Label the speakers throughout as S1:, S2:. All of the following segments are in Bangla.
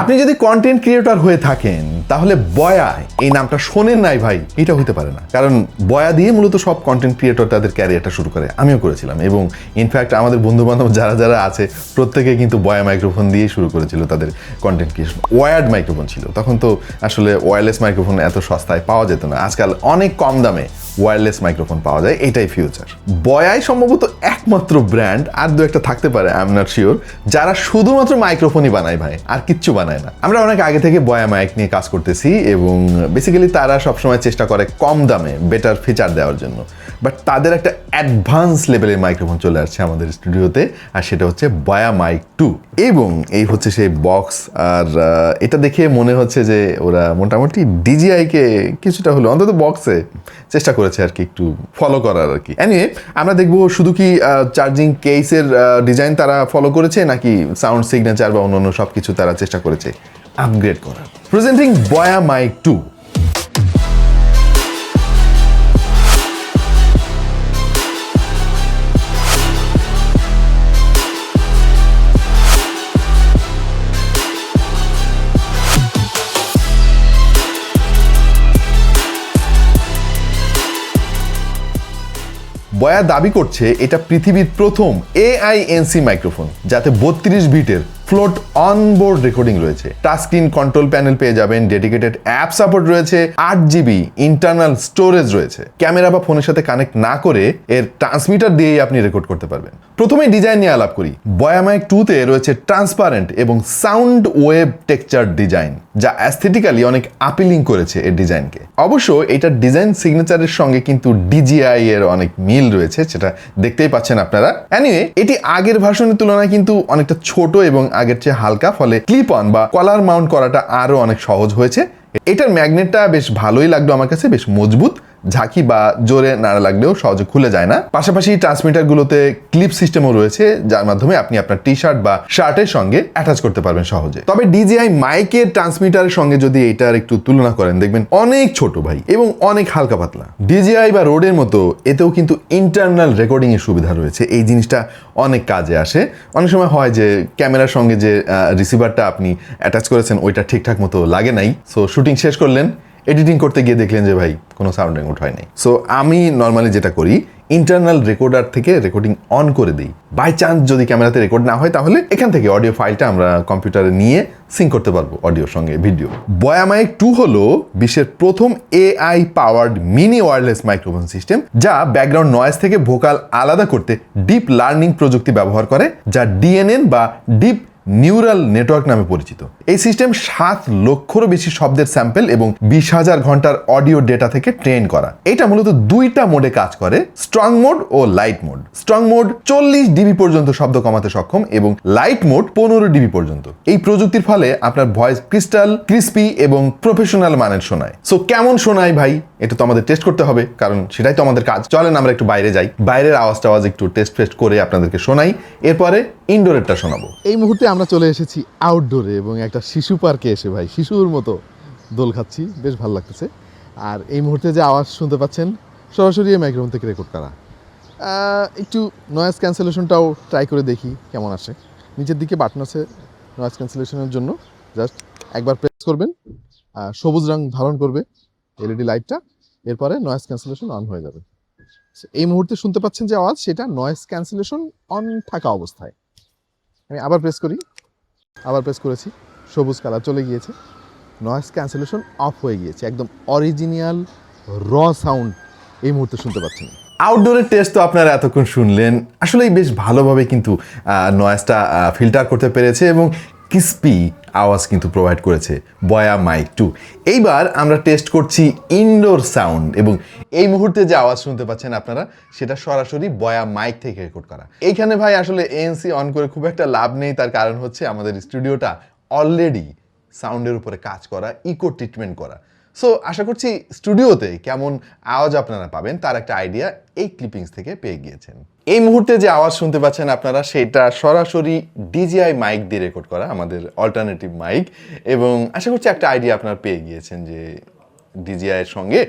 S1: আপনি যদি কন্টেন্ট ক্রিয়েটর হয়ে থাকেন, তাহলে বয়া এই নামটা শোনেন নাই ভাই, এটা হইতে পারে না। কারণ বয়া দিয়ে মূলত সব কন্টেন্ট ক্রিয়েটর তাদের ক্যারিয়ারটা শুরু করে। আমিও করেছিলাম এবং ইনফ্যাক্ট আমাদের বন্ধু বান্ধব যারা যারা আছে, প্রত্যেকে কিন্তু বয়া মাইক্রোফোন দিয়ে শুরু করেছিল তাদের কন্টেন্ট ক্রিয়েশন ওয়ার্ড মাইক্রোফোন ছিল। তখন তো আসলে ওয়্যারলেস মাইক্রোফোন এত সস্তায় পাওয়া যেত না। আজকাল অনেক কম দামে ওয়্যারলেস মাইক্রোফোন পাওয়া যায়, এটাই ফিউচার বয়াই সম্ভবত একমাত্র ব্র্যান্ড আর দু একটা থাকতে পারে আই এম নট শিওর যারা শুধুমাত্র মাইক্রোফোনই বানায় ভাই, আর কিচ্ছু বানায় না। আমরা অনেক আগে থেকে বয়া মাইক নিয়ে কাজ করতেছি, এবং বেসিক্যালি তারা সবসময় চেষ্টা করে কম দামে বেটার ফিচার দেওয়ার জন্য। বাট তাদের একটা অ্যাডভান্স লেভেলের মাইক্রোফোন চলে আসছে আমাদের স্টুডিওতে আর সেটা হচ্ছে বয়া মাইক টু এবং এই হচ্ছে সেই বক্স আর এটা দেখে মনে হচ্ছে যে ওরা মোটামুটি ডিজিআইকে কিছুটা হলো অন্তত বক্সে চেষ্টা করেছে আর কি একটু ফলো করার আর কি। এনিওয়ে আমরা দেখব শুধু কি চার্জিং কেসের ডিজাইন তারা ফলো করেছে, নাকি সাউন্ড সিগনেচার বা অন্যান্য সব কিছু তারা চেষ্টা করেছে আপগ্রেড করার। প্রেজেন্টিং বয়া মাইক টু বয়া দাবি করছে এটা পৃথিবীর প্রথম এআইএনসি মাইক্রোফোন যাতে বত্রিশ বিটের ফ্লোট অনবোর্ড রেকর্ডিং রয়েছে। টাচ স্ক্রিন কন্ট্রোল প্যানেল পেয়ে যাবেন ডেডিকেটেড অ্যাপ সাপোর্ট রয়েছে, আট জিবি ইন্টারনাল স্টোরেজ রয়েছে। ক্যামেরা বা ফোনের সাথে কানেক্ট না করে এর ট্রান্সমিটার দিয়েই আপনি রেকর্ড করতে পারবেন। প্রথমে ডিজাইন নিয়ে আলাপ করি। বয়ামাইক টুতে রয়েছে ট্রান্সপারেন্ট এবং সাউন্ড ওয়েব টেক্সচার ডিজাইন যা অ্যাস্থেটিক্যালি অনেক আপিলিং করেছে এর ডিজাইনকে অবশ্য এটার ডিজাইন সিগনেচারের সঙ্গে কিন্তু ডিজিআই এর অনেক মিল রয়েছে, সেটা দেখতেই পাচ্ছেন আপনারা। এনিওয়ে এটি আগের ভার্সনের তুলনায় কিন্তু অনেকটা ছোট এবং আগের চেয়ে হালকা, ফলে ক্লিপ অন বা কলার মাউন্ট করাটা আরও অনেক সহজ হয়েছে। এটার ম্যাগনেটটা বেশ ভালোই লাগল আমার কাছে, বেশ মজবুত। ঝাঁকি বা জোরে নাড়া লাগলেও সহজে খুলে যায় না। পাশাপাশি ট্রান্সমিটারগুলোতে ক্লিপ সিস্টেমও রয়েছে, যার মাধ্যমে আপনি আপনার টি শার্ট বা শার্টের সঙ্গে অ্যাটাচ করতে পারবেন সহজে। তবে ডিজিআই মাইকের ট্রান্সমিটারের সঙ্গে যদি এটার একটু তুলনা করেন, দেখবেন অনেক ছোট ভাই এবং অনেক হালকা পাতলা। ডিজিআই বা রোডের মতো এতেও কিন্তু ইন্টারনাল রেকর্ডিং এর সুবিধা রয়েছে। এই জিনিসটা অনেক কাজে আসে। অনেক সময় হয় যে ক্যামেরার সঙ্গে যে রিসিভারটা আপনি অ্যাটাচ করেছেন, ওইটা ঠিকঠাক মতো লাগে নাই। সো শুটিং শেষ করলেন। এডিটিং করতে গিয়ে দেখলেন যে, ভাই, কোনো সাউন্ড রেকর্ড হয় নাই। সো আমি নর্মালি যেটা করি ইন্টারনাল রেকর্ডার থেকে রেকর্ডিং অন করে দিই। বাই চান্স যদি ক্যামেরাতে রেকর্ড না হয়, তাহলে এখান থেকে অডিও ফাইলটা আমরা কম্পিউটারে নিয়ে সিঙ্ক করতে পারব অডিওর সঙ্গে ভিডিও বয়ামাইক টু হলো বিশ্বের প্রথম AI powered mini wireless microphone system যা ব্যাকগ্রাউন্ড নয়েজ থেকে ভোকাল আলাদা করতে ডিপ লার্নিং প্রযুক্তি ব্যবহার করে, যা ডিএনএন বা ডিপ নিউরাল নেটওয়ার্ক নামে পরিচিত। এই সিস্টেম সাত লক্ষরও বেশি শব্দের স্যাম্পেল এবং বিশ হাজার ঘণ্টার অডিও ডেটা থেকে ট্রেন করা। এটা মূলত দুইটা মোডে কাজ করে, স্ট্রং মোড ও লাইট মোড। স্ট্রং মোড চল্লিশ ডিবি পর্যন্ত শব্দ কমাতে সক্ষম এবং লাইট মোড পনেরো ডিবি পর্যন্ত। এই প্রযুক্তির ফলে আপনার ভয়েস ক্রিস্টাল, ক্রিস্পি এবং প্রফেশনাল মানের শোনায়। সো কেমন শোনায় ভাই? এটা তো আমাদের টেস্ট করতে হবে, কারণ সেটাই তো আমাদের কাজ। চলেন আমরা একটু বাইরে যাই। বাইরের আওয়াজ টাওয়াজ একটু টেস্ট ফেস্ট করে আপনাদেরকে শোনাই। এরপরে ইনডোরেরটা শোনাবো।
S2: এই মুহূর্তে আমরা চলে এসেছি আউটডোরে এবং একটা শিশু পার্কে এসে ভাই, শিশুর মতো দোল খাচ্ছি, বেশ ভালো লাগতেছে। আর এই মুহূর্তে যে আওয়াজ শুনতে পাচ্ছেন, সরাসরি মাইক্রোফোন থেকে রেকর্ড করা। একটু নয়েজ ক্যান্সেলেশনটাও ট্রাই করে দেখি কেমন আসে। নিচের দিকে বাটন আছে নয়েজ ক্যান্সেলেশনের জন্য। জাস্ট একবার প্রেস করবেন সবুজ রং ধারণ করবে এলইডি লাইটটা এরপরে নয়েজ ক্যান্সেলেশন অন হয়ে যাবে। এই মুহূর্তে শুনতে পাচ্ছেন যে আওয়াজ, সেটা নয়েজ ক্যান্সেলেশন অন থাকা অবস্থায়। আমি আবার প্রেস করি। আবার প্রেস করেছি। সবুজ কালার চলে গিয়েছে। নয়েস ক্যান্সেলেশন অফ হয়ে গিয়েছে। একদম অরিজিনাল র সাউন্ড এই মুহূর্তে শুনতে পাচ্ছেন।
S1: আউটডোরের টেস্ট তো আপনারা এতক্ষণ শুনলেন। আসলেই বেশ ভালোভাবে কিন্তু নয়েসটা ফিল্টার করতে পেরেছে এবং ক্রিস্পি আওয়াজ কিন্তু প্রোভাইড করেছে, বয়া মাইক টু এইবার আমরা টেস্ট করছি ইনডোর সাউন্ড এবং এই মুহূর্তে যে আওয়াজ শুনতে পাচ্ছেন আপনারা, সেটা সরাসরি বয়া মাইক থেকে রেকর্ড করা। এইখানে ভাই আসলে এএনসি অন করে খুব একটা লাভ নেই, তার কারণ হচ্ছে আমাদের স্টুডিওটা অলরেডি সাউন্ডের উপরে কাজ করা ইকো ট্রিটমেন্ট করা। সো আশা করছি স্টুডিওতে কেমন আওয়াজ আপনারা পাবেন, তার একটা আইডিয়া এই ক্লিপিংস থেকে পেয়ে গিয়েছেন। এই মুহূর্তে যে আওয়াজ শুনতে পাচ্ছেন আপনারা, সেটা সরাসরি ডিজিআই মাইক দিয়ে রেকর্ড করা, আমাদের অল্টারনেটিভ মাইক এবং আশা করছি একটা আইডিয়া আপনারা পেয়ে গিয়েছেন যে ডিজিআইয়ের সঙ্গে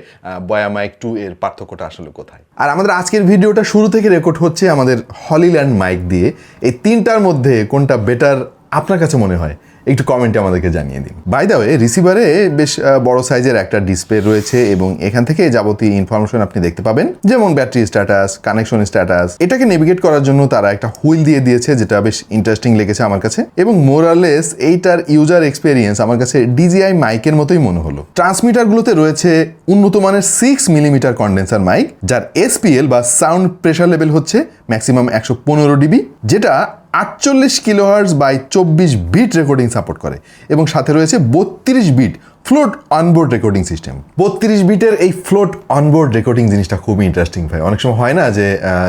S1: বয়া মাইক টু এর পার্থক্যটা আসলে কোথায়। আর আমাদের আজকের ভিডিওটা শুরু থেকে রেকর্ড হচ্ছে আমাদের হলিল্যান্ড মাইক দিয়ে। এই তিনটার মধ্যে কোনটা বেটার আপনার কাছে মনে হয়? একটু কমেন্টে আমাদেরকে জানিয়ে দিন। বাই দ্য ওয়ে রিসিভারে বেশ বড় সাইজের একটা ডিসপ্লে রয়েছে এবং এখান থেকে যাবতীয় ইনফরমেশন আপনি দেখতে পাবেন। যেমন ব্যাটারি স্ট্যাটাস কানেকশন স্ট্যাটাস এটাকে নেভিগেট করার জন্য তারা একটা হুইল দিয়ে দিয়েছে, যেটা বেশ ইন্টারেস্টিং লেগেছে আমার কাছে। এবং মোরালেস এইটার ইউজার এক্সপিরিয়েন্স আমার কাছে ডিজিআই মাইকের মতোই মনে হলো। ট্রান্সমিটারগুলোতে রয়েছে উন্নত মানের সিক্স মিলিমিটার কন্ডেন্সার মাইক যার এসপিএল বা সাউন্ড প্রেশার লেভেল হচ্ছে ম্যাক্সিমাম একশো পনেরো ডিবি, যেটা আটচল্লিশ কিলোহার্স বাই চব্বিশ বিট রেকর্ডিং সাপোর্ট করে এবং সাথে রয়েছে বত্রিশ bit float onboard recording system. বত্রিশ বিটের এই ফ্লোট অনবোর্ড রেকর্ডিং জিনিসটা খুবই ইন্টারেস্টিং ভাই। অনেক সময় হয় না যে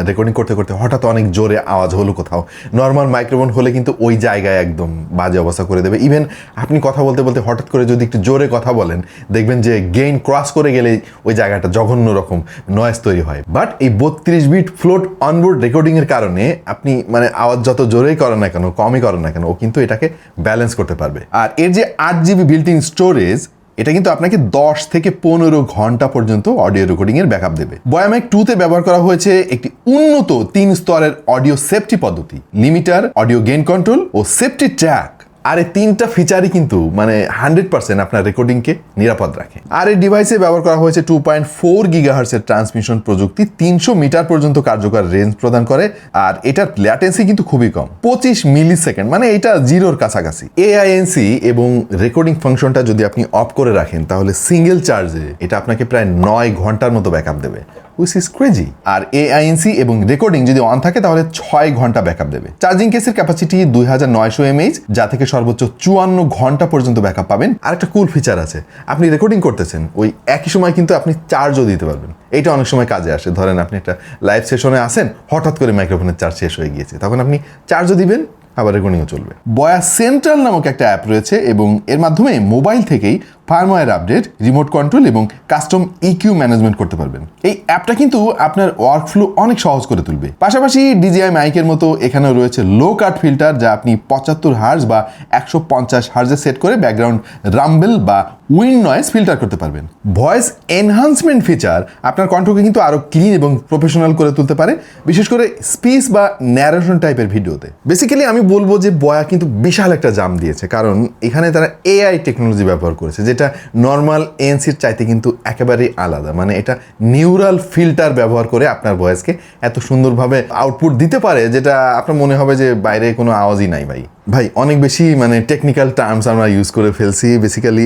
S1: রেকর্ডিং করতে করতে হঠাৎ অনেক জোরে আওয়াজ হলো কোথাও। নর্মাল মাইক্রোফোন হলে কিন্তু ওই জায়গায় একদম বাজে অবস্থা করে দেবে। ইভেন আপনি কথা বলতে বলতে হঠাৎ করে যদি একটু জোরে কথা বলেন, দেখবেন যে গেইন ক্রস করে গেলে ওই জায়গাটা জঘন্য রকম নয়েজ তৈরি হয়। বাট এই বত্রিশ বিট ফ্লোট অনবোর্ড রেকর্ডিংয়ের কারণে আপনি মানে আওয়াজ যত জোরেই করেন না কেন, কমই করেন না কেন, ও কিন্তু এটাকে ব্যালেন্স করতে পারবে। আর এর যে আট জিবি বিল্ট স্টোরেজ এটা কিন্তু আপনাকে দশ থেকে পনেরো ঘণ্টা পর্যন্ত অডিও রেকর্ডিংয়ের ব্যাকআপ দেবে। বয়ামাইক টুতে ব্যবহার করা হয়েছে একটি উন্নত তিন স্তরের অডিও সেফটি পদ্ধতি। লিমিটার অডিও গেইন কন্ট্রোল ও সেফটি ট্র্যাক আর এই তিনটা ফিচারই কিন্তু মানে হান্ড্রেড পার্সেন্ট আপনার রেকর্ডিংকে নিরাপদ রাখে। আর এই ডিভাইসে ব্যবহার করা হয়েছে টু পয়েন্ট ফোর গিগাহার্সের ট্রান্সমিশন প্রযুক্তি, তিনশো মিটার পর্যন্ত কার্যকর রেঞ্জ প্রদান করে, আর এটার ল্যাটেন্সি কিন্তু খুবই কম। পঁচিশ মিলি সেকেন্ড মানে এটা জিরোর কাছাকাছি। এআইএনসি এবং রেকর্ডিং ফাংশনটা যদি আপনি অফ করে রাখেন, তাহলে সিঙ্গেল চার্জে এটা আপনাকে প্রায় নয় ঘণ্টার মতো ব্যাকআপ দেবে। উইচ ইজ ক্রেজি আর এআইএনসি এবং রেকর্ডিং যদি অন থাকে, তাহলে ছয় ঘণ্টা ব্যাকআপ দেবে। চার্জিং কেসের ক্যাপাসিটি দুই হাজার নয়শো এমএইচ যা থেকে সর্বোচ্চ চুয়ান্ন ঘণ্টা পর্যন্ত ব্যাকআপ পাবেন। আর একটা কুল ফিচার আছে। আপনি রেকর্ডিং করতেছেন, ওই একই সময় কিন্তু আপনি চার্জও দিতে পারবেন। এটা অনেক সময় কাজে আসে। ধরেন আপনি একটা লাইভ সেশনে আসেন হঠাৎ করে মাইক্রোফোনের চার্জ শেষ হয়ে গিয়েছে। তখন আপনি চার্জও দিবেন আবার রেকর্ডিংও চলবে। বয়া সেন্ট্রাল নামক একটা অ্যাপ রয়েছে এবং এর মাধ্যমে মোবাইল থেকেই ফার্মওয়্যার আপডেট, রিমোট কন্ট্রোল এবং কাস্টম ইকিউ ম্যানেজমেন্ট করতে পারবেন। এই অ্যাপটা কিন্তু আপনার ওয়ার্ক ওয়ার্কফ্লো অনেক সহজ করে তুলবে। পাশাপাশি ডিজিআই মাইকের মতো এখানেও রয়েছে লো কাট ফিল্টার যা আপনি পঁচাত্তর হার্জ বা একশো পঞ্চাশ হার্জে সেট করে ব্যাকগ্রাউন্ড রাম্বেল বা উইন্ড নয়েজ ফিল্টার করতে পারবেন। ভয়েস এনহান্সমেন্ট ফিচার আপনার কণ্ঠকে কিন্তু আরও ক্লিন এবং প্রফেশনাল করে তুলতে পারে, বিশেষ করে স্পিচ বা ন্যারেশন টাইপের ভিডিওতে। বেসিক্যালি আমি বলব যে বয়া কিন্তু বিশাল একটা জাম দিয়েছে। কারণ এখানে তারা এআই টেকনোলজি ব্যবহার করেছে, যেটা নর্মাল এএনসির চাইতে কিন্তু একেবারেই আলাদা। মানে এটা নিউরাল ফিল্টার ব্যবহার করে আপনার ভয়েসকে এত সুন্দরভাবে আউটপুট দিতে পারে, যেটা আপনার মনে হবে যে বাইরে কোনো আওয়াজই নাই ভাই। ভাই, অনেক বেশি মানে টেকনিক্যাল টার্মস আমরা ইউজ করে ফেলছি। বেসিক্যালি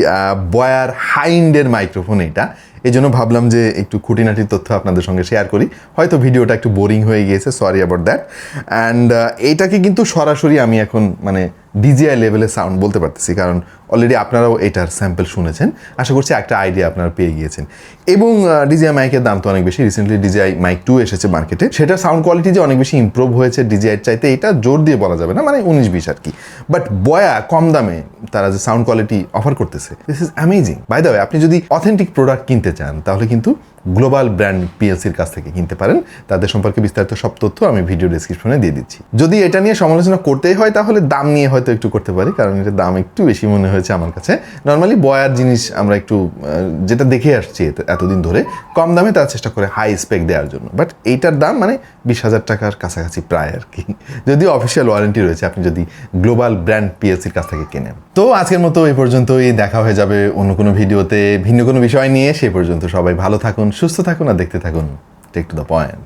S1: বয়ার হাইন্ডের মাইক্রোফোন এটা। এই জন্য ভাবলাম যে একটু খুঁটিনাটির তথ্য আপনাদের সঙ্গে শেয়ার করি। হয়তো ভিডিওটা একটু বোরিং হয়ে গিয়েছে সরি অ্যাবাউট দ্যাট অ্যান্ড এইটাকে কিন্তু সরাসরি আমি এখন মানে ডিজিআই লেভেলে সাউন্ড বলতে পারতেছি, কারণ অলরেডি আপনারাও এটার স্যাম্পল শুনেছেন। আশা করছি একটা আইডিয়া আপনারা পেয়ে গিয়েছেন। এবং ডিজিআই মাইকের দাম তো অনেক বেশি। রিসেন্টলি ডিজিআই মাইক টু এসেছে মার্কেটে সেটা সাউন্ড কোয়ালিটি যে অনেক বেশি ইমপ্রুভ হয়েছে ডিজিআইয়ের চাইতে, এটা জোর দিয়ে বলা যাবে না মানে উনিশ বিশ আর কি। বাট বয়া কম দামে তারা যে সাউন্ড কোয়ালিটি অফার করতেছে this is amazing by the আপনি যদি অথেন্টিক প্রোডাক্ট কিনতে চান, তাহলে কিন্তু গ্লোবাল ব্র্যান্ড পিএলসির কাছ থেকে কিনতে পারেন। তাদের সম্পর্কে বিস্তারিত সব তথ্য আমি ভিডিও ডিসক্রিপশনে দিয়ে দিচ্ছি। যদি এটা নিয়ে সমালোচনা করতেই হয়, তাহলে দাম নিয়ে হয়তো একটু করতে পারি, কারণ এটা দাম একটু বেশি মনে হয়েছে আমার কাছে। নর্মালি বয়ার জিনিস আমরা একটু যেটা দেখে আসছি এতদিন ধরে কম দামে তারা চেষ্টা করে হাই স্পেক দেওয়ার জন্য। বাট এইটার দাম মানে বিশ হাজার টাকার কাছাকাছি প্রায় আর কি। যদি অফিসিয়াল ওয়ারেন্টি রয়েছে, আপনি যদি গ্লোবাল ব্র্যান্ড পিএসসির কাছ থেকে কেনেন। তো আজকের মতো এই পর্যন্তই, দেখা হয়ে যাবে অন্য কোনো ভিডিওতে ভিন্ন কোনো বিষয় নিয়ে। সেই পর্যন্ত সবাই ভালো থাকুন, সুস্থ থাকুন আর দেখতে থাকুন টেক টু দ্য পয়েন্ট